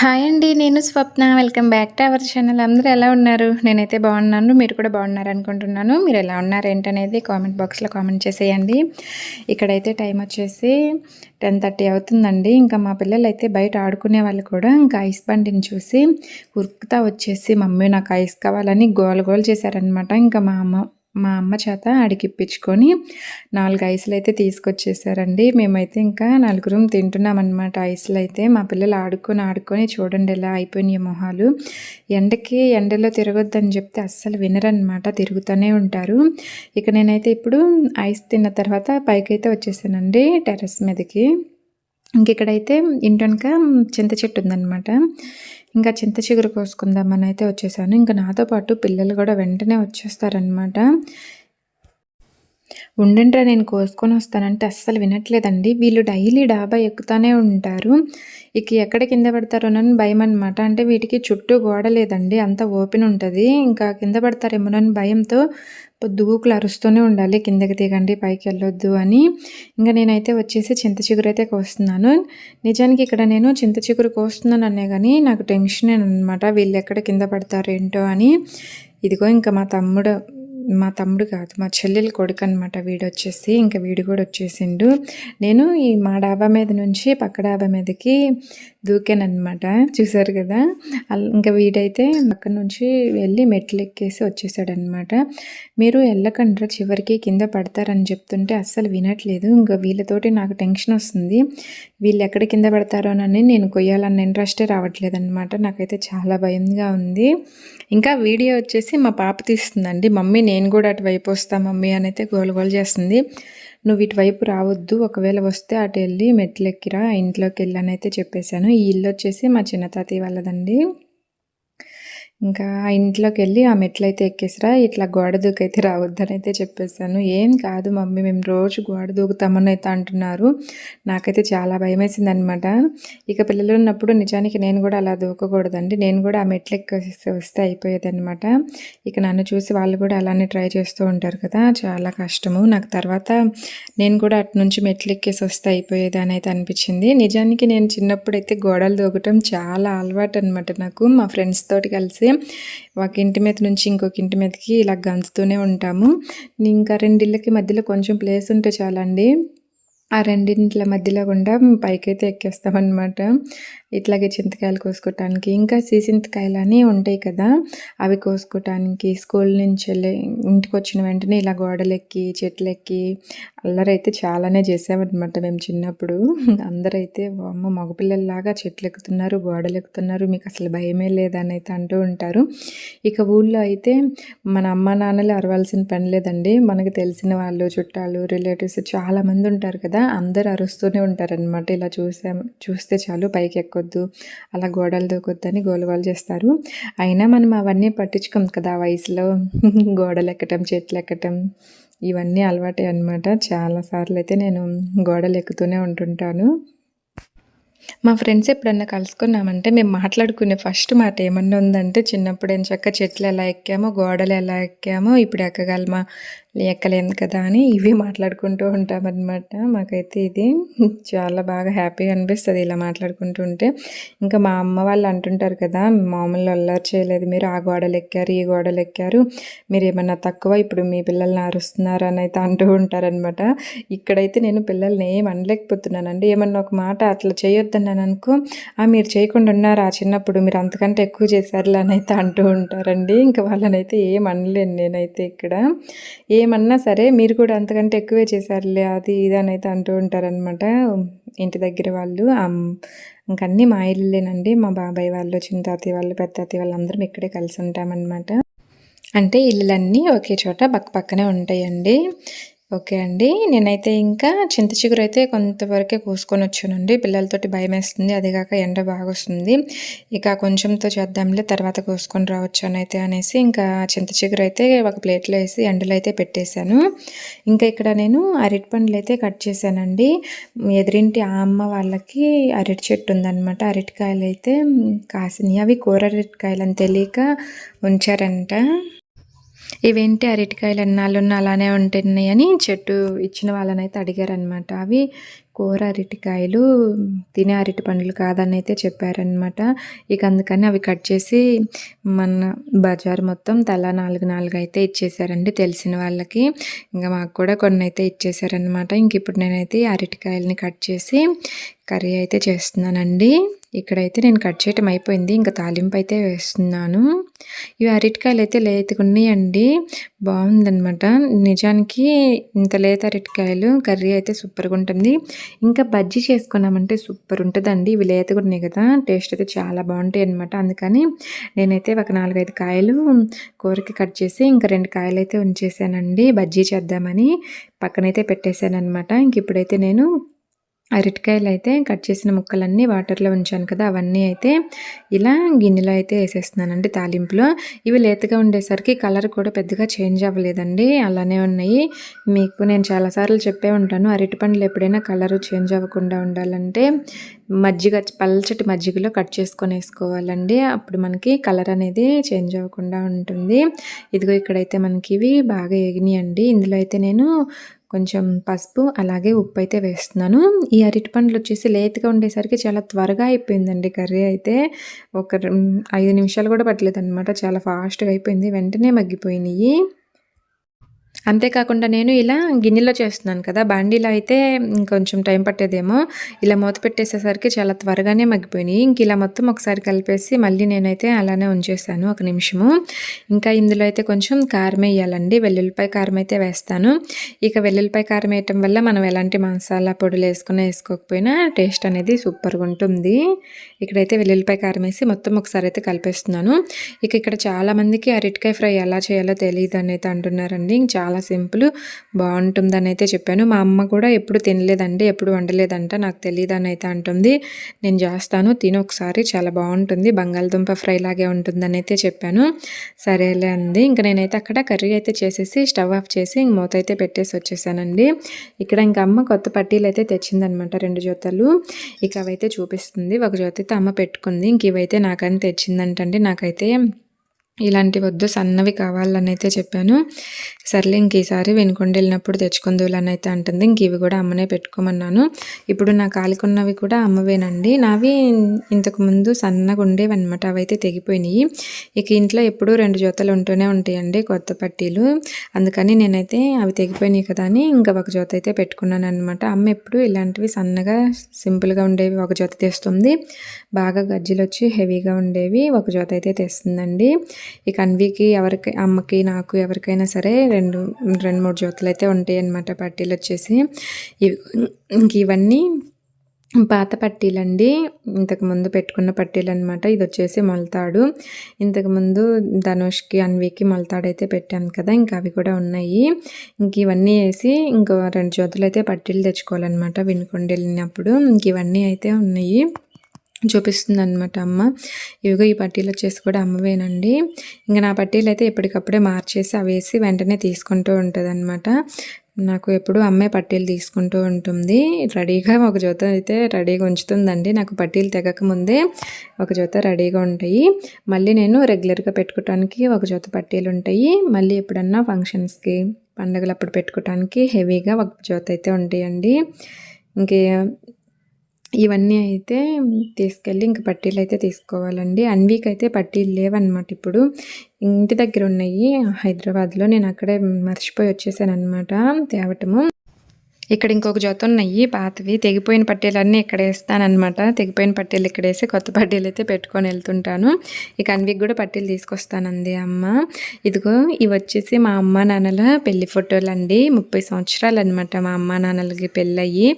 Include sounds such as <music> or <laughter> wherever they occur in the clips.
Hi అండి నేను Swapna. Welcome back to our channel అందరూ ఎలా ఉన్నారు? నేనైతే బాగున్నాను మీరు కూడా బాగున్నారు అనుకుంటున్నాను. మీరు ఎలా ఉన్నారు ఏంటనేది కామెంట్ బాక్స్లో కామెంట్ చేసేయండి. ఇక్కడైతే టైం వచ్చేసి టెన్ థర్టీ అవుతుందండి. ఇంకా మా పిల్లలు అయితే బయట ఆడుకునే వాళ్ళు కూడా ఇంకా ఐస్ బండిని చూసి ఉరుకుతా వచ్చేసి మమ్మీ నాకు ఐస్ కావాలని గోల గోల్ చేశారనమాట ఇంకా మా అమ్మ మా అమ్మ చేత అడిగిప్పించుకొని నాలుగు ఐసులు అయితే తీసుకొచ్చేసారండి. మేమైతే ఇంకా నలుగురం తింటున్నామన్నమాట ఐసులు అయితే మా పిల్లలు ఆడుకొని ఆడుకొని చూడండి ఎలా అయిపోయినాయి మొహాలు. ఎండకి ఎండలో తిరగొద్దని చెప్తే అస్సలు వినరనమాట తిరుగుతూనే ఉంటారు. ఇక నేనైతే ఇప్పుడు ఐస్ తిన్న తర్వాత పైకైతే వచ్చేసానండి టెర్రస్ మీదకి. ఇంక ఇక్కడైతే ఇంటనక చింత చెట్టు ఉందన్నమాట. ఇంకా చింత చిగురు కోసుకుందామని అయితే వచ్చేసాను. ఇంకా నాతో పాటు పిల్లలు కూడా వెంటనే వచ్చేస్తారనమాట ఉండంట్రా నేను కోసుకొని వస్తానంటే అస్సలు వినట్లేదండి. వీళ్ళు డైలీ డాబా ఎక్కుతానే ఉంటారు. ఇక ఎక్కడ కింద పడతారోనని భయం అనమాట అంటే వీటికి చుట్టూ గోడ లేదండి అంత ఓపెన్ ఉంటుంది. ఇంకా కింద పడతారేమోనని భయంతో దూకులు అరుస్తూనే ఉండాలి. కిందకి దిగండి పైకి వెళ్ళొద్దు అని. ఇంకా నేనైతే వచ్చేసి చింత చిగురు అయితే కోస్తున్నాను. నిజానికి ఇక్కడ నేను చింత చిగురు కోస్తున్నాను అనే కానీ నాకు టెన్షన్ అనమాట వీళ్ళు ఎక్కడ కింద పడతారు ఏంటో అని. ఇదిగో ఇంకా మా తమ్ముడు మా తమ్ముడు కాదు మా చెల్లెలు కొడుకు అనమాట వీడు వచ్చేసి ఇంకా వీడు కూడా వచ్చేసిండు. నేను ఈ మా డాబా మీద నుంచి పక్క డాబా మీదకి దూకానమాట చూసారు కదా? ఇంకా వీడైతే అక్కడ నుంచి వెళ్ళి మెట్లు ఎక్కేసి వచ్చేసాడనమాట మీరు వెళ్ళకండ్రా చివరికి కింద పడతారని చెప్తుంటే అస్సలు వినట్లేదు. ఇంకా వీళ్ళతోటి నాకు టెన్షన్ వస్తుంది. వీళ్ళు ఎక్కడ కింద పడతారోనని నేను కొయ్యాలన్న ఇంట్రెస్టే రావట్లేదనమాట నాకైతే చాలా భయంగా ఉంది. ఇంకా వీడియో వచ్చేసి మా పాప తీస్తుందండి. మమ్మీ నేను కూడా అటువైపు వస్తా మమ్మీ అని అయితే గోల చేస్తుంది. నువ్వు ఇటువైపు రావద్దు ఒకవేళ వస్తే అటు వెళ్ళి మెట్లు ఎక్కిరా ఇంట్లోకి వెళ్ళనైతే అయితే చెప్పేశాను. ఈ ఇల్లు వచ్చేసి మా చిన్న తాతయ్య వాళ్ళదండి. ఇంకా ఆ ఇంట్లోకి వెళ్ళి ఆ మెట్లయితే ఎక్కేసిరా ఇట్లా గోడ దూకైతే రావద్దని అయితే చెప్పేశాను. ఏం కాదు మమ్మీ మేము రోజు గోడ దూకుతామని అయితే అంటున్నారు. నాకైతే చాలా భయం వేసింది అనమాట ఇక పిల్లలు ఉన్నప్పుడు నిజానికి నేను కూడా అలా దూకకూడదండి. నేను కూడా ఆ మెట్లు ఎక్కేసి వస్తే అయిపోయేది అనమాట ఇక నన్ను చూసి వాళ్ళు కూడా అలానే ట్రై చేస్తూ ఉంటారు కదా చాలా కష్టము. నాకు తర్వాత నేను కూడా అటు నుంచి మెట్లు ఎక్కేసి వస్తే అయిపోయేది అని అయితే అనిపించింది. నిజానికి నేను చిన్నప్పుడు అయితే గోడలు దూకటం చాలా అలవాటు అనమాట నాకు. మా ఫ్రెండ్స్ తోటి కలిసి ఒక ఇంటి మీద నుంచి ఇంకొక ఇంటి మీదకి ఇలా గంచుతూనే ఉంటాము. ఇంకా రెండిళ్ళకి మధ్యలో కొంచెం ప్లేస్ ఉంటే చాలండి. ఆ రెండింటిల మధ్యలో గుండా పైకైతే ఎక్కేస్తామన్నమాట. ఇట్లాగే చింతకాయలు కోసుకోవటానికి ఇంకా సీసింతకాయలు అని ఉంటాయి కదా అవి కోసుకోవటానికి స్కూల్ నుంచి వెళ్ళి ఇంటికి వచ్చిన వెంటనే ఇలా గోడలెక్కి చెట్లెక్కి అల్లరైతే చాలానే చేసామన్నమాట మేము చిన్నప్పుడు. అందరైతే అమ్మ మగపిల్లల్లాగా చెట్లు ఎక్కుతున్నారు గోడలు ఎక్కుతున్నారు మీకు అసలు భయమే లేదని అయితే అంటూ ఉంటారు. ఇక ఊళ్ళో అయితే మన అమ్మ నాన్నలు అరవాల్సిన పని లేదండి. మనకు తెలిసిన వాళ్ళు చుట్టాలు రిలేటివ్స్ చాలామంది ఉంటారు కదా అందరు అరుస్తూనే ఉంటారనమాట. ఇలా చూసాం చూస్తే చాలు పైకి ఎక్కువ ఎక్కొద్దు అలా గోడలు దూకొద్దని గోలగోలు చేస్తారు. అయినా మనం అవన్నీ పట్టించుకోం కదా ఆ వయసులో. <laughs> గోడలు ఎక్కటం చెట్లు ఎక్కటం ఇవన్నీ అలవాటే అనమాట చాలాసార్లు అయితే నేను గోడలు ఎక్కుతూనే ఉంటుంటాను. మా ఫ్రెండ్స్ ఎప్పుడన్నా కలుసుకున్నామంటే మేము మాట్లాడుకునే ఫస్ట్ మాట ఏమన్నా ఉందంటే చిన్నప్పుడు ఏం చక్క చెట్లు ఎలా ఎక్కామో గోడలు ఎలా ఎక్కామో ఇప్పుడు ఎక్కగలమా? ఎక్కలేను కదా అని ఇవి మాట్లాడుకుంటూ ఉంటామన్నమాట. మాకైతే ఇది చాలా బాగా హ్యాపీగా అనిపిస్తుంది ఇలా మాట్లాడుకుంటూ ఉంటే. ఇంకా మా అమ్మ వాళ్ళు అంటుంటారు కదా మామూలు అల్లరి చేయలేదు మీరు ఆ గోడలు ఎక్కారు ఈ గోడలు ఎక్కారు మీరు ఏమన్నా తక్కువ ఇప్పుడు మీ పిల్లల్ని అరుస్తున్నారు అని అయితే అంటూ ఉంటారనమాట ఇక్కడైతే నేను పిల్లల్ని ఏం అనలేకపోతున్నానండి. ఏమన్నా ఒక మాట అట్లా చేయొద్దన్నాను అనుకో మీరు చేయకుండా ఉన్నారా చిన్నప్పుడు మీరు అంతకంటే ఎక్కువ చేశారు అని అయితే అంటూ ఉంటారండి. ఇంకా వాళ్ళనైతే ఏం అనలేను నేనైతే ఇక్కడ. ఏం ఏమన్నా సరే మీరు కూడా అంతకంటే ఎక్కువే చేశారులే అది ఇది అంటూ ఉంటారనమాట ఇంటి దగ్గర వాళ్ళు ఇంకన్నీ మా ఇల్లులేనండి మా బాబాయ్ వాళ్ళు చిన్న తాతయ్య వాళ్ళు పెద్ద తాతయ్య వాళ్ళు అందరం ఇక్కడే కలిసి ఉంటామన్నమాట. అంటే ఇల్లులన్నీ ఒకే చోట పక్క పక్కనే ఉంటాయండి. ఓకే అండి. నేనైతే ఇంకా చింత చిగురు అయితే కొంతవరకే కోసుకొని వచ్చానండి. పిల్లలతోటి భయం వేస్తుంది అదేగాక ఎండ బాగా వస్తుంది ఇక కొంచెంతో చేద్దాంలే తర్వాత కోసుకొని రావచ్చు అని అయితే అనేసి ఇంకా చింత చిగురు అయితే ఒక ప్లేట్లో వేసి ఎండలో అయితే పెట్టేశాను. ఇంకా ఇక్కడ నేను అరటి పండ్లు అయితే కట్ చేశానండి. ఎదురింటి ఆ అమ్మ వాళ్ళకి అరటి చెట్టు ఉందన్నమాట. అరటికాయలు అయితే కాసినాయి. అవి కూర అరటికాయలు అని తెలియక ఉంచారంట. ఇవేంటి అరటికాయలు ఎన్నాళ్ళున్న అలానే ఉంటున్నాయి అని చెట్టు ఇచ్చిన వాళ్ళనైతే అడిగారనమాట అవి కూర అరటికాయలు తినే అరటి పండ్లు కాదని అయితే చెప్పారనమాట ఇక అందుకని అవి కట్ చేసి మన బజార్ మొత్తం తలా నాలుగు నాలుగు అయితే ఇచ్చేసారండి తెలిసిన వాళ్ళకి. ఇంకా మాకు కూడా కొన్ని అయితే ఇచ్చేసారనమాట ఇంక ఇప్పుడు నేనైతే ఈ అరటికాయలని కట్ చేసి కర్రీ అయితే చేస్తున్నానండి. ఇక్కడైతే నేను కట్ చేయటం అయిపోయింది. ఇంకా తాలింపు అయితే వేస్తున్నాను. ఇవి అరటికాయలు అయితే లేతకున్నాయండి బాగుందనమాట నిజానికి ఇంత లేత అరటికాయలు కర్రీ అయితే సూపర్గా ఉంటుంది. ఇంకా బజ్జీ చేసుకున్నామంటే సూపర్ ఉంటుందండి. ఇవి లేతగా కదా. టేస్ట్ అయితే చాలా బాగుంటాయి అనమాట అందుకని నేనైతే ఒక నాలుగైదు కాయలు కూరకి కట్ చేసి ఇంకా రెండు కాయలు అయితే ఉంచేసానండి బజ్జీ చేద్దామని పక్కనైతే పెట్టేశాను అనమాట ఇంక ఇప్పుడైతే నేను అరటికాయలు అయితే కట్ చేసిన ముక్కలన్నీ వాటర్లో ఉంచాను కదా అవన్నీ అయితే ఇలా గిన్నెలో అయితే వేసేస్తున్నానండి తాలింపులో. ఇవి లేతగా ఉండేసరికి కలర్ కూడా పెద్దగా చేంజ్ అవ్వలేదండి అలానే ఉన్నాయి. మీకు నేను చాలాసార్లు చెప్పే ఉంటాను అరటి పండ్లు ఎప్పుడైనా కలర్ చేంజ్ అవ్వకుండా ఉండాలంటే మజ్జిగ పల్చటి మజ్జిగలో కట్ చేసుకొని వేసుకోవాలండి. అప్పుడు మనకి కలర్ అనేది చేంజ్ అవ్వకుండా ఉంటుంది. ఇదిగో ఇక్కడైతే మనకి ఇవి బాగా ఎగినాయండి ఇందులో అయితే నేను కొంచెం పసుపు అలాగే ఉప్పు అయితే వేస్తున్నాను. ఈ అరటిపండ్లు వచ్చేసి లేతగా ఉండేసరికి చాలా త్వరగా అయిపోయిందండి కర్రీ అయితే. ఒక ఐదు నిమిషాలు కూడా పట్టలేదు అనమాట చాలా ఫాస్ట్గా అయిపోయింది. వెంటనే మగ్గిపోయినాయి. అంతేకాకుండా నేను ఇలా గిన్నెలో చేస్తున్నాను కదా బాండీలో అయితే ఇంకొంచెం టైం పట్టేదేమో. ఇలా మూత పెట్టేసేసరికి చాలా త్వరగానే మగ్గిపోయినాయి. ఇంక ఇలా మొత్తం ఒకసారి కలిపేసి మళ్ళీ నేనైతే అలానే ఉంచేసాను ఒక నిమిషము. ఇంకా ఇందులో అయితే కొంచెం కారం వేయాలండి. వెల్లుల్లిపాయ కారం అయితే వేస్తాను. ఇక వెల్లుల్లిపాయ కారం వేయటం వల్ల మనం ఎలాంటి మసాలా పొడులు వేసుకున్నా వేసుకోకపోయినా టేస్ట్ అనేది సూపర్గా ఉంటుంది. ఇక్కడైతే వెల్లుల్లిపాయ కారం వేసి మొత్తం ఒకసారి అయితే కలిపేస్తున్నాను. ఇక ఇక్కడ చాలామందికి అరటికాయ ఫ్రై ఎలా చేయాలో తెలియదు అనేది అంటున్నారండి చాలా చాలా సింపుల్ బాగుంటుందని అయితే చెప్పాను. మా అమ్మ కూడా ఎప్పుడు తినలేదండి ఎప్పుడు వండలేదంట నాకు తెలియదు అని అయితే అంటుంది. నేను చేస్తాను తిని ఒకసారి చాలా బాగుంటుంది బంగాళదుంప ఫ్రై లాగే ఉంటుందని అయితే చెప్పాను. సరేలే అంది. ఇంకా నేనైతే అక్కడ కర్రీ అయితే చేసేసి స్టవ్ ఆఫ్ చేసి ఇంక మూత అయితే పెట్టేసి వచ్చేసానండి. ఇక్కడ ఇంకా అమ్మ కొత్త పట్టీలు అయితే తెచ్చిందనమాట రెండు జోతలు. ఇక అవైతే చూపిస్తుంది. ఒక జోత అయితే అమ్మ పెట్టుకుంది. ఇంక ఇవైతే నాకని తెచ్చిందంటండి. నాకైతే ఇలాంటి వద్దు సన్నవి కావాలని అయితే చెప్పాను. సర్లే ఇంక ఈసారి వెనుకొండ వెళ్ళినప్పుడు తెచ్చుకుందులని అయితే అంటుంది. ఇంక ఇవి కూడా అమ్మనే పెట్టుకోమన్నాను. ఇప్పుడు నా కాలికున్నవి కూడా అమ్మవేనండి. నావి ఇంతకుముందు సన్నగా ఉండేవి అనమాట అవి అయితే తెగిపోయినాయి. ఇక ఇంట్లో ఎప్పుడూ రెండు జోతలు ఉంటూనే ఉంటాయండి కొత్త పట్టీలు. అందుకని నేనైతే అవి తెగిపోయినాయి కదా అని ఇంకా ఒక జోత అయితే పెట్టుకున్నాను అనమాట అమ్మ ఎప్పుడు ఇలాంటివి సన్నగా సింపుల్గా ఉండేవి ఒక జోత తెస్తుంది. బాగా గజ్జలు వచ్చి హెవీగా ఉండేవి ఒక జోత అయితే తెస్తుందండి. ఇక అన్వికి ఎవరికి అమ్మకి నాకు ఎవరికైనా సరే రెండు రెండు మూడు జోతులు అయితే ఉంటాయి అన్నమాట పట్టీలు వచ్చేసి. ఇంక ఇవన్నీ పాత పట్టీలండి. ఇంతకు ముందు పెట్టుకున్న పట్టీలు అనమాట ఇది వచ్చేసి మొలతాడు. ఇంతకుముందు ధనుష్కి అన్వికి మొలతాడు అయితే పెట్టాను కదా ఇంకా అవి కూడా ఉన్నాయి. ఇంక ఇవన్నీ వేసి ఇంకో రెండు జోతులు అయితే పట్టీలు తెచ్చుకోవాలన్నమాట వినుకొండ వెళ్ళినప్పుడు. ఇంక ఇవన్నీ అయితే ఉన్నాయి. చూపిస్తుంది అనమాట అమ్మ. ఇవిగో ఈ పట్టీలు వచ్చేసి కూడా అమ్మవేనండి. ఇంకా నా పట్టీలు అయితే ఎప్పటికప్పుడే మార్చేసి అవి వేసి వెంటనే తీసుకుంటూ ఉంటుంది అనమాట నాకు ఎప్పుడు అమ్మే పట్టీలు తీసుకుంటూ ఉంటుంది. రెడీగా <laughs> ఒక జోత అయితే రెడీగా ఉంచుతుందండి. నాకు పట్టీలు తెగక ముందే ఒక జోత రెడీగా ఉంటాయి. మళ్ళీ నేను రెగ్యులర్గా పెట్టుకోవటానికి ఒక జోత పట్టీలు ఉంటాయి. మళ్ళీ ఎప్పుడన్నా ఫంక్షన్స్కి పండుగలప్పుడు పెట్టుకోవటానికి హెవీగా ఒక జోత అయితే ఉంటాయండి. ఇంకే ఇవన్నీ అయితే తీసుకెళ్ళి ఇంక పట్టీలు అయితే తీసుకోవాలండి. అన్వీక్ అయితే పట్టీలు లేవన్నమాట ఇప్పుడు. ఇంటి దగ్గర ఉన్నాయి హైదరాబాద్లో. నేను అక్కడే మర్చిపోయి వచ్చేసాను అనమాట తేవటము. ఇక్కడ ఇంకొక జత ఉన్నాయి పాతవి. తెగిపోయిన పట్టీలన్నీ ఇక్కడ వేస్తానమాట తెగిపోయిన పట్టీలు ఇక్కడ వేసి కొత్త పట్టీలు అయితే పెట్టుకొని వెళ్తుంటాను. ఇక అన్వికి కూడా పట్టీలు తీసుకొస్తానంది అమ్మ. ఇదిగో ఇవి వచ్చేసి మా అమ్మ నాన్నల పెళ్ళి ఫోటోలు అండి ముప్పై సంవత్సరాలు అనమాట మా అమ్మ నాన్నలకి పెళ్ళయ్యి.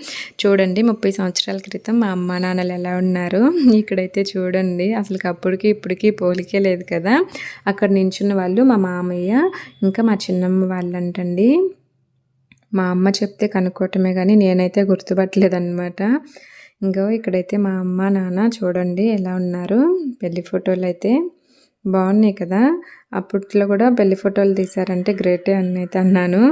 చూడండి ముప్పై సంవత్సరాల క్రితం మా అమ్మ నాన్నలు ఎలా ఉన్నారు. ఇక్కడైతే చూడండి అసలు అప్పటికి ఇప్పటికి పోలికే లేదు కదా. అక్కడ నించున్న వాళ్ళు మా మామయ్య ఇంకా మా చిన్నమ్మ వాళ్ళంటండి. మా అమ్మ చెప్తే కనుక్కోవటమే కానీ నేనైతే గుర్తుపట్టలేదన్నమాట. ఇంకో ఇక్కడైతే మా అమ్మ నాన్న చూడండి ఎలా ఉన్నారు. పెళ్ళి ఫోటోలు అయితే బాగున్నాయి కదా. అప్పట్లో కూడా పెళ్ళి ఫోటోలు తీశారంటే గ్రేటే అన్నైతే అయితే అన్నాను.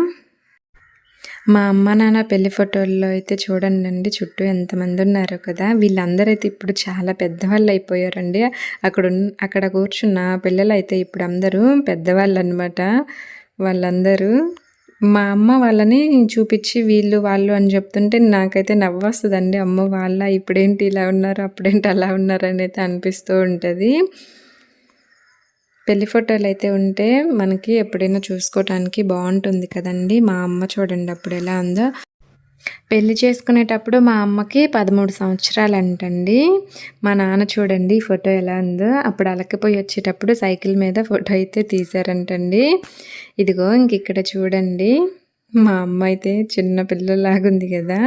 మా అమ్మ నాన్న పెళ్ళి ఫోటోల్లో అయితే చూడండి అండి చుట్టూ ఎంతమంది ఉన్నారో కదా. వీళ్ళందరూ అయితే ఇప్పుడు చాలా పెద్దవాళ్ళు అయిపోయారండి. అక్కడ అక్కడ కూర్చున్న పిల్లలు అయితే ఇప్పుడు అందరూ పెద్దవాళ్ళు అనమాట వాళ్ళందరూ మా అమ్మ వాళ్ళని చూపించి వీళ్ళు వాళ్ళు అని చెప్తుంటే నాకైతే నవ్వొస్తుందండి అమ్మ వాళ్ళ ఇప్పుడేంటి ఇలా ఉన్నారు, అప్పుడేంటి అలా ఉన్నారు అనేది అనిపిస్తూ ఉంటుంది పెళ్ళి ఫోటోలు అయితే ఉంటే మనకి ఎప్పుడైనా చూసుకోవటానికి బాగుంటుంది కదండీ! మా అమ్మ చూడండి అప్పుడు ఎలా ఉందో. పెళ్ళి చేసుకునేటప్పుడు మా అమ్మకి పదమూడు సంవత్సరాలంటండి. మా నాన్న చూడండి ఈ ఫోటో ఎలా ఉందో. అప్పుడు అలకపోయి వచ్చేటప్పుడు సైకిల్ మీద ఫోటో అయితే తీశారంటండి. ఇదిగో ఇంక ఇక్కడ చూడండి. మా అమ్మ అయితే చిన్న పిల్లలాగుంది కదా!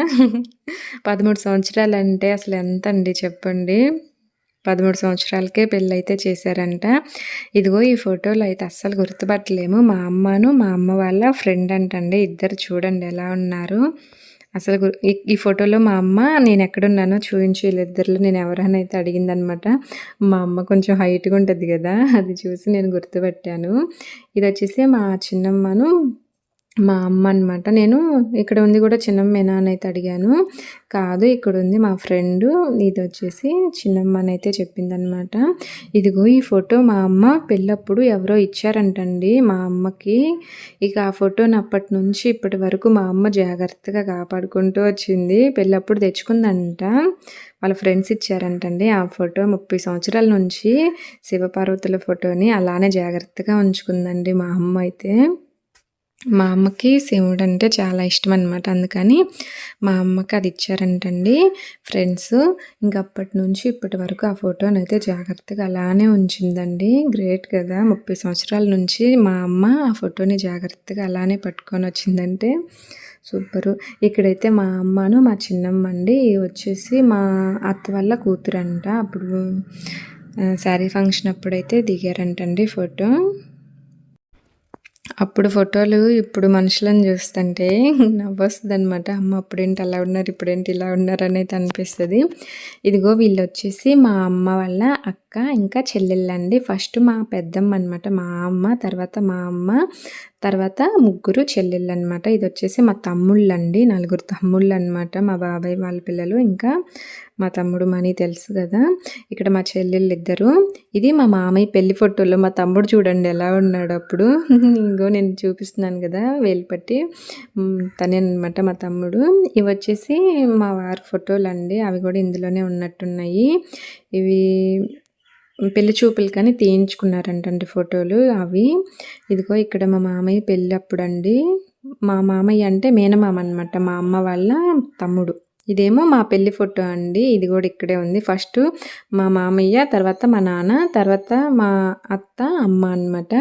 పదమూడు సంవత్సరాలంటే అసలు ఎంత అండి చెప్పండి. పదమూడు సంవత్సరాలకే పెళ్ళైతే చేశారంట ఇదిగో ఈ ఫోటోలు అయితే అస్సలు గుర్తుపట్టలేము మా అమ్మను మా అమ్మ వాళ్ళ ఫ్రెండ్ అంటండి ఇద్దరు చూడండి ఎలా ఉన్నారు అసలు ఈ ఫోటోలో మా అమ్మ నేను ఎక్కడున్నానో చూపించి వీళ్ళిద్దరిలో నేను ఎవరైనా అయితే అడిగిందనమాట. మా అమ్మ కొంచెం హైట్గా ఉంటుంది కదా అది చూసి నేను గుర్తుపెట్టాను. ఇది వచ్చేసి మా చిన్నమ్మను మా అమ్మ అనమాట నేను ఇక్కడ ఉంది కూడా చిన్నమ్మేనా అని అయితే అడిగాను. కాదు ఇక్కడ ఉంది మా ఫ్రెండ్. ఇది వచ్చేసి చిన్నమ్మ అయితే చెప్పిందనమాట ఇదిగో ఈ ఫోటో మా అమ్మ పెళ్ళప్పుడు ఎవరో ఇచ్చారంటండి మా అమ్మకి. ఇక ఆ ఫోటోని అప్పటి నుంచి ఇప్పటి వరకు మా అమ్మ జాగ్రత్తగా కాపాడుకుంటూ వచ్చింది. పెళ్ళప్పుడు తెచ్చుకుందంట. వాళ్ళ ఫ్రెండ్స్ ఇచ్చారంటండి ఆ ఫోటో. ముప్పై సంవత్సరాల నుంచి శివపార్వతుల ఫోటోని అలానే జాగ్రత్తగా ఉంచుకుందండి మా అమ్మ అయితే. మా అమ్మకి శివుడు అంటే చాలా ఇష్టం అనమాట అందుకని మా అమ్మకి అది ఇచ్చారంటండి ఫ్రెండ్స్. ఇంకప్పటి నుంచి ఇప్పటి వరకు ఆ ఫోటోని అయితే జాగ్రత్తగా అలానే ఉంచిందండి. గ్రేట్ కదా. ముప్పై సంవత్సరాల నుంచి మా అమ్మ ఆ ఫోటోని జాగ్రత్తగా అలానే పట్టుకొని వచ్చిందంటే సూపరు. ఇక్కడైతే మా అమ్మను మా చిన్నమ్మ అండి వచ్చేసి మా అత్త వల్ల కూతురంట. అప్పుడు శారీ ఫంక్షన్ అప్పుడైతే దిగారంటండి ఫోటో. అప్పుడు ఫోటోలు ఇప్పుడు మనుషులను చూస్తుంటే <laughs> నవ్వొస్తుంది అనమాట అమ్మ అప్పుడేంటి అలా ఉన్నారు? ఇప్పుడేంటి ఇలా ఉన్నారు? అనేది అనిపిస్తుంది. ఇదిగో వీళ్ళు వచ్చేసి మా అమ్మ వాళ్ళ అక్క ఇంకా చెల్లెళ్ళండి. ఫస్ట్ మా పెద్దమ్మ అనమాట మా అమ్మ తర్వాత మా అమ్మ తర్వాత ముగ్గురు చెల్లెళ్ళు అనమాట ఇది వచ్చేసి మా తమ్ముళ్ళు అండి నలుగురు తమ్ముళ్ళు అనమాట మా బాబాయ్ వాళ్ళ పిల్లలు ఇంకా మా తమ్ముడు మనీ తెలుసు కదా. ఇక్కడ మా చెల్లెళ్ళు ఇద్దరు ఇది మా మామయ్య పెళ్ళి ఫోటోలో మా తమ్ముడు చూడండి ఎలా ఉన్నాడు అప్పుడు. <laughs> ఇంకో నేను చూపిస్తున్నాను కదా వేలుపట్టి తనే అనమాట మా తమ్ముడు. ఇవి వచ్చేసి మా వారి ఫోటోలు అండి అవి కూడా ఇందులోనే ఉన్నట్టున్నాయి. ఇవి పెళ్ళి చూపులు కానీ తీయించుకున్నారంటండి ఫోటోలు అవి. ఇదిగో ఇక్కడ మా మామయ్య పెళ్ళి అప్పుడండి. మా మామయ్య అంటే మేనమామ అనమాట మా అమ్మ వాళ్ళ తమ్ముడు. ఇదేమో మా పెళ్ళి ఫోటో అండి. ఇది కూడా ఇక్కడే ఉంది. ఫస్ట్ మా మామయ్య తర్వాత మా నాన్న తర్వాత మా అత్త అమ్మ అనమాట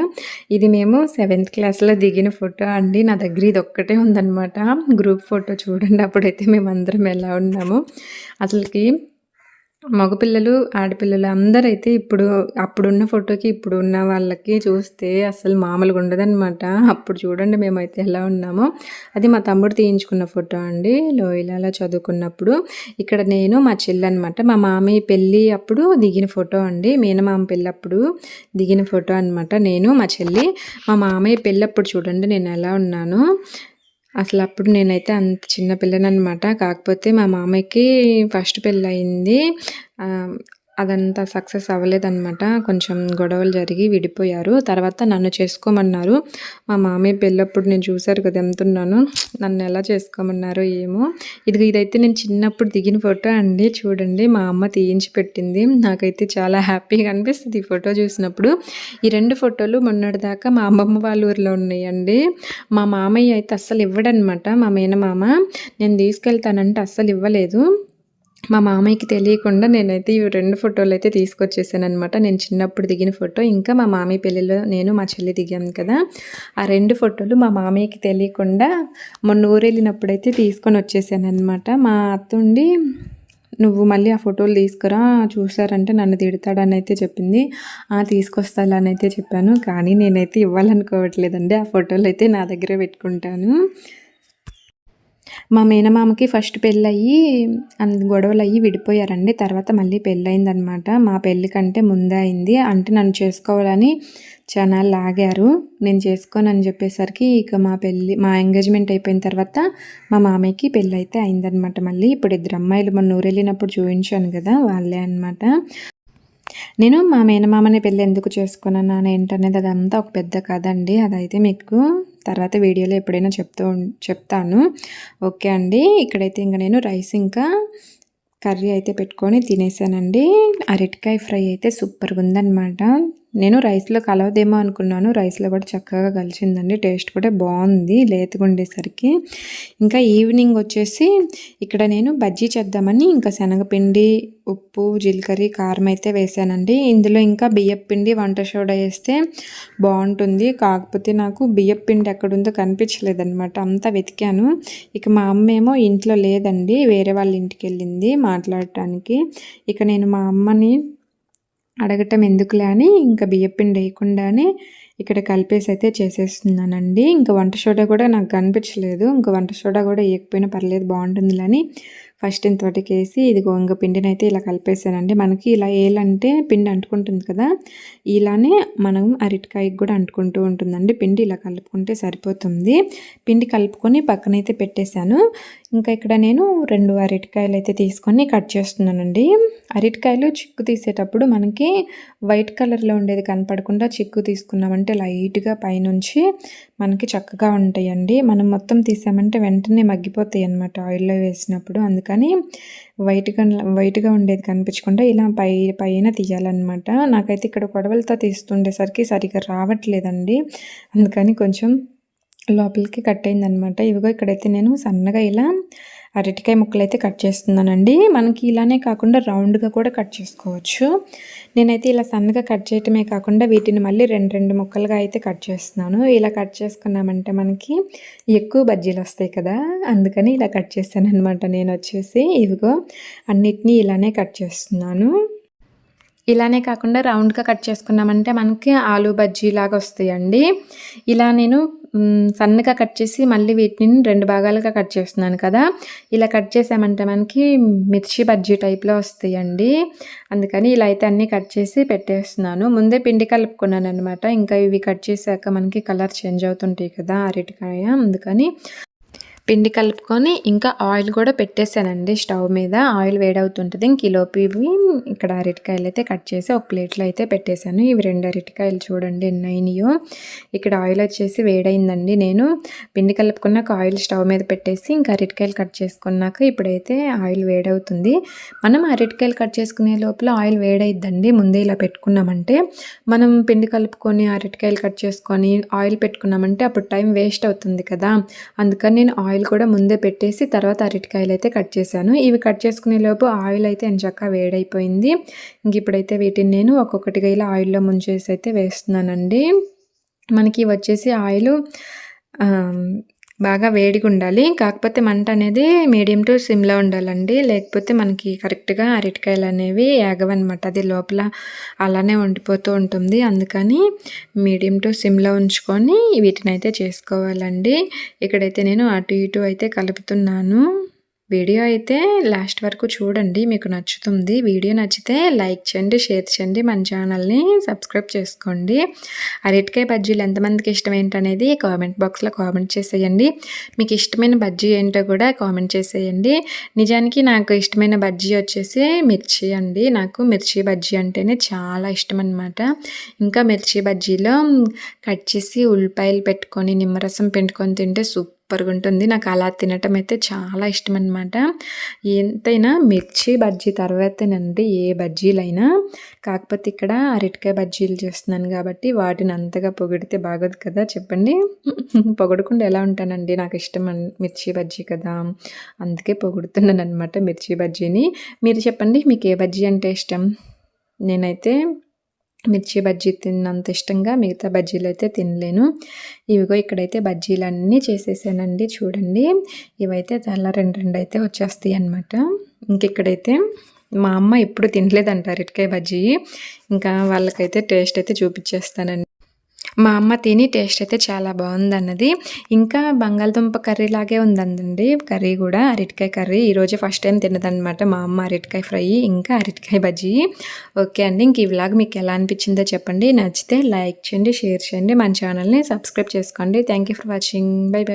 ఇది మేము సెవెంత్ క్లాస్లో దిగిన ఫోటో అండి. నా దగ్గర ఇది ఒక్కటే ఉందన్నమాట. గ్రూప్ ఫోటో చూడండి అప్పుడైతే మేము అందరం ఎలా ఉన్నాము. అసలుకి మగపిల్లలు ఆడపిల్లలు అందరైతే ఇప్పుడు అప్పుడున్న ఫోటోకి ఇప్పుడు ఉన్న వాళ్ళకి చూస్తే అసలు మామూలుగా ఉండదన్నమాట. అప్పుడు చూడండి మేమైతే ఎలా ఉన్నామో. అది మా తమ్ముడు తీయించుకున్న ఫోటో అండి. లోయలాలో చదువుకున్నప్పుడు ఇక్కడ నేను మా చెల్లి అనమాట మా మామయ్య పెళ్ళి అప్పుడు దిగిన ఫోటో అండి. మీనమామ పెళ్ళి అప్పుడు దిగిన ఫోటో అనమాట నేను మా చెల్లి మా మామయ్య పెళ్ళప్పుడు చూడండి నేను ఎలా ఉన్నాను. అసలు అప్పుడు నేనైతే అంత చిన్న పిల్లనమాట కాకపోతే మా మామయ్యకి ఫస్ట్ పెళ్ళయింది. అదంతా సక్సెస్ అవ్వలేదన్నమాట. కొంచెం గొడవలు జరిగి విడిపోయారు. తర్వాత నన్ను చేసుకోమన్నారు. మా మామయ్య పెళ్ళప్పుడు నేను చూశారు కదా ఎంతున్నాను నన్ను ఎలా చేసుకోమన్నారో ఏమో. ఇది ఇదైతే నేను చిన్నప్పుడు దిగిన ఫోటో అండి. చూడండి మా అమ్మ తీయించి పెట్టింది. నాకైతే చాలా హ్యాపీగా అనిపిస్తుంది ఈ ఫోటో చూసినప్పుడు. ఈ రెండు ఫోటోలు మొన్నటిదాకా మా అమ్మమ్మ వాళ్ళ ఊరిలో ఉన్నాయండి. మా మామయ్య అయితే అస్సలు ఇవ్వడనమాట మా మేనమామ నేను తీసుకెళ్తానంటే అస్సలు ఇవ్వలేదు. మా మామయ్యకి తెలియకుండా నేనైతే ఈ రెండు ఫోటోలు అయితే తీసుకొచ్చేసాను అనమాట నేను చిన్నప్పుడు దిగిన ఫోటో. ఇంకా మా మామయ్య పెళ్ళిలో నేను మా చెల్లి దిగాను కదా. ఆ రెండు ఫోటోలు మా మామయ్యకి తెలియకుండా మొన్న ఊరెళ్ళినప్పుడు అయితే తీసుకొని వచ్చేసాను అనమాట మా అత్తుండి నువ్వు మళ్ళీ ఆ ఫోటోలు తీసుకురా చూసారంటే నన్ను తిడతాడని అయితే చెప్పింది. ఆ తీసుకొస్తాలని అయితే చెప్పాను. కానీ నేనైతే ఇవ్వాలనుకోవట్లేదండి. ఆ ఫోటోలు అయితే నా దగ్గరే పెట్టుకుంటాను. మా మేనమామకి ఫస్ట్ పెళ్ళయ్యి గొడవలు అయ్యి విడిపోయారండి. తర్వాత మళ్ళీ పెళ్ళయిందనమాట. మా పెళ్ళి కంటే ముందే అయింది. అంటే నన్ను చేసుకోవాలని చాలా లాగారు. నేను చేసుకోనని చెప్పేసరికి ఇక మా పెళ్ళి మా ఎంగేజ్మెంట్ అయిపోయిన తర్వాత మా మామయ్యకి పెళ్ళి అయితే అయిందనమాట మళ్ళీ. ఇప్పుడు ఇద్దరు అమ్మాయిలు మొన్న ఊరు వెళ్ళినప్పుడు చూపించాను కదా వాళ్ళే అనమాట నేను మా మేనమామని పెళ్ళి ఎందుకు చేసుకున్నాను ఏంటనేది అదంతా ఒక పెద్ద కథ అండి. అదైతే మీకు తర్వాత వీడియోలో ఎప్పుడైనా చెప్తూ చెప్తాను. ఓకే అండి. ఇక్కడైతే ఇంకా నేను రైస్ ఇంకా కర్రీ అయితే పెట్టుకొని తినేసానండి. అరటికాయ ఫ్రై అయితే సూపర్గా ఉందన్నమాట నేను రైస్లో కలవదేమో అనుకున్నాను. రైస్లో కూడా చక్కగా కలిసిందండి. టేస్ట్ కూడా బాగుంది లేతగా ఉండేసరికి ఇంకా ఈవినింగ్ వచ్చేసి ఇక్కడ నేను బజ్జీ చేద్దామని ఇంకా శనగపిండి ఉప్పు జీలకర్ర కారం అయితే వేసానండి. ఇందులో ఇంకా బియ్యపు పిండి వంట సోడా వేస్తే బాగుంటుంది. కాకపోతే నాకు బియ్యపు పిండి ఎక్కడుందో కనిపించలేదన్నమాట. అంతా వెతికాను. ఇక మా అమ్మ ఏమో ఇంట్లో లేదండి. వేరే వాళ్ళ ఇంటికి వెళ్ళింది మాట్లాడటానికి. ఇక నేను మా అమ్మని అడగటం ఎందుకులే అని ఇంకా బియ్యపిండి వేయకుండానే ఇక్కడ కలిపేసి అయితే చేసేస్తున్నానండి. ఇంకా వంట సోడా కూడా నాకు కనిపించలేదు. ఇంకా వంట సోడా కూడా వేయకపోయినా పర్లేదు బాగుంటుందిలే అని ఫస్ట్ ఇంత వేసి ఇది గోంగ పిండిని అయితే ఇలా కలిపేసానండి. మనకి ఇలా ఏలంటే పిండి అంటుకుంటుంది కదా ఇలానే మనం అరటికాయకి కూడా అంటుకుంటూ ఉంటుందండి. పిండి ఇలా కలుపుకుంటే సరిపోతుంది. పిండి కలుపుకొని పక్కనైతే పెట్టేశాను. ఇంకా ఇక్కడ నేను రెండు అరటికాయలు అయితే తీసుకొని కట్ చేస్తున్నానండి. అరటికాయలు చిక్కు తీసేటప్పుడు మనకి వైట్ కలర్లో ఉండేది కనపడకుండా చిక్కు తీసుకున్నామంటే లైట్గా పైనుంచి మనకి చక్కగా ఉంటాయండి. మనం మొత్తం తీసామంటే వెంటనే మగ్గిపోతాయి అన్నమాట ఆయిల్లో వేసినప్పుడు. అందుకని కానీ వైట్గా వైట్గా ఉండేది కనిపించకుండా ఇలా పై పైన తీయాలన్నమాట. నాకైతే ఇక్కడ గొడవలతో తీస్తుండేసరికి సరిగ్గా రావట్లేదండి. అందుకని కొంచెం లోపలికి కట్ అయిందనమాట ఇవిగో ఇక్కడైతే నేను సన్నగా ఇలా అరటికాయ ముక్కలు అయితే కట్ చేస్తున్నానండి. మనకి ఇలానే కాకుండా రౌండ్గా కూడా కట్ చేసుకోవచ్చు. నేనైతే ఇలా సన్నగా కట్ చేయటమే కాకుండా వీటిని మళ్ళీ రెండు రెండు ముక్కలుగా అయితే కట్ చేస్తున్నాను. ఇలా కట్ చేసుకున్నామంటే మనకి ఎక్కువ బజ్జీలు వస్తాయి కదా? అందుకని ఇలా కట్ చేస్తాను అనమాట నేను వచ్చేసి ఇదిగో అన్నిటినీ ఇలానే కట్ చేస్తున్నాను. ఇలానే కాకుండా రౌండ్గా కట్ చేసుకున్నామంటే మనకి ఆలు బజ్జీ లాగా వస్తాయండి. ఇలా నేను సన్నగా కట్ చేసి మళ్ళీ వీటిని రెండు భాగాలుగా కట్ చేస్తున్నాను కదా. ఇలా కట్ చేసామంటే మనకి మిర్చి బజ్జీ టైప్లో వస్తాయండి. అందుకని ఇలా అయితే అన్నీ కట్ చేసి పెట్టేస్తున్నాను. ముందే పిండి కలుపుకున్నాను అనమాట ఇంకా ఇవి కట్ చేశాక మనకి కలర్ చేంజ్ అవుతుంటాయి కదా అరటికాయ. అందుకని పిండి కలుపుకొని ఇంకా ఆయిల్ కూడా పెట్టేశానండి స్టవ్ మీద. ఆయిల్ వేడవుతుంటుంది. ఇంక ఈలోపు పివి ఇక్కడ అరటికాయలు అయితే కట్ చేసి ఒక ప్లేట్లో అయితే పెట్టేశాను. ఇవి రెండు అరటికాయలు చూడండి ఎన్నైనాయో ఇక్కడ ఆయిల్ వచ్చేసి వేడైందండి. నేను పిండి కలుపుకున్నాక ఆయిల్ స్టవ్ మీద పెట్టేసి ఇంకా అరటికాయలు కట్ చేసుకున్నాక ఇప్పుడైతే ఆయిల్ వేడవుతుంది. మనం అరటికాయలు కట్ చేసుకునే లోపల ఆయిల్ వేడైద్దండి. ముందే ఇలా పెట్టుకున్నామంటే మనం పిండి కలుపుకొని అరటికాయలు కట్ చేసుకొని ఆయిల్ పెట్టుకున్నామంటే అప్పుడు టైం వేస్ట్ అవుతుంది కదా. అందుకని నేను ఆయిల్ ఆయిల్ కూడా ముందే పెట్టేసి తర్వాత అరటికాయలు అయితే కట్ చేశాను. ఇవి కట్ చేసుకునే లోపు ఆయిల్ అయితే ఎంచక్క వేడైపోయింది. ఇంక ఇప్పుడైతే వీటిని నేను ఒక్కొక్కటిగా ఇలా ఆయిల్లో ముంచేసి అయితే వేస్తున్నానండి. మనకి వచ్చేసి ఆయిల్ బాగా వేడిగా ఉండాలి. కాకపోతే మంట అనేది మీడియం టు సిమ్లో ఉండాలండి. లేకపోతే మనకి కరెక్ట్గా అరటికాయలు అనేవి ఏగవన్నమాట. అది లోపల అలానే ఉండిపోతూ ఉంటుంది. అందుకని మీడియం టు సిమ్లో ఉంచుకొని వీటిని అయితే చేసుకోవాలండి. ఇక్కడైతే నేను అటు ఇటు అయితే కలుపుతున్నాను. వీడియో అయితే లాస్ట్ వరకు చూడండి మీకు నచ్చుతుంది. వీడియో నచ్చితే లైక్ చేయండి షేర్ చేయండి మన ఛానల్ని సబ్స్క్రైబ్ చేసుకోండి. అరటికాయ బజ్జీలు ఎంతమందికి ఇష్టం ఏంటనేది కామెంట్ బాక్స్లో కామెంట్ చేసేయండి. మీకు ఇష్టమైన బజ్జీ ఏంటో కూడా కామెంట్ చేసేయండి. నిజానికి నాకు ఇష్టమైన బజ్జీ వచ్చేసి మిర్చి అండి. నాకు మిర్చి బజ్జీ అంటేనే చాలా ఇష్టం అనమాట ఇంకా మిర్చి బజ్జీలో కట్ చేసి ఉల్లిపాయలు పెట్టుకొని నిమ్మరసం పెట్టుకొని తింటే సూపర్ సూపర్గా ఉంటుంది నాకు అలా తినటం అయితే చాలా ఇష్టం అనమాట ఎంతైనా మిర్చి బజ్జీ తర్వాతేనండి ఏ బజ్జీలైనా. కాకపోతే ఇక్కడ అరటికాయ బజ్జీలు చేస్తున్నాను కాబట్టి వాటిని అంతగా పొగిడితే బాగోదు కదా చెప్పండి. <laughs> పొగడకుండా ఎలా ఉంటానండి? నాకు ఇష్టం మిర్చి బజ్జీ కదా. అందుకే పొగుడుతున్నాను అనమాట మిర్చి బజ్జీని. మీరు చెప్పండి మీకు ఏ బజ్జీ అంటే ఇష్టం? నేనైతే మిర్చి బజ్జీ తిన్నంత ఇష్టంగా మిగతా బజ్జీలు అయితే తినలేను. ఇవిగో ఇక్కడైతే బజ్జీలు అన్నీ చేసేసానండి చూడండి. ఇవైతే చాలా రెండు రెండు అయితే వచ్చేస్తాయి అనమాట ఇంక ఇక్కడైతే మా అమ్మ ఎప్పుడు తినలేదంటారు ఇటుకాయ బజ్జీ. ఇంకా వాళ్ళకైతే టేస్ట్ అయితే చూపించేస్తానండి. మా అమ్మ తిని టేస్ట్ అయితే చాలా బాగుందన్నది. ఇంకా బంగాళదుంప కర్రీ లాగే ఉందండి కర్రీ కూడా అరటికాయ కర్రీ. ఈరోజు ఫస్ట్ టైం తిన్నదనమాట మా అమ్మ అరటికాయ ఫ్రై ఇంకా అరటికాయ బజ్జీ. ఓకే అండి ఇంక ఈ వ్లాగ్ మీకు ఎలా అనిపించిందో చెప్పండి. నచ్చితే లైక్ చేయండి షేర్ చేయండి. మన ఛానల్ని సబ్స్క్రైబ్ చేసుకోండి. Thank for watching. Bye bye.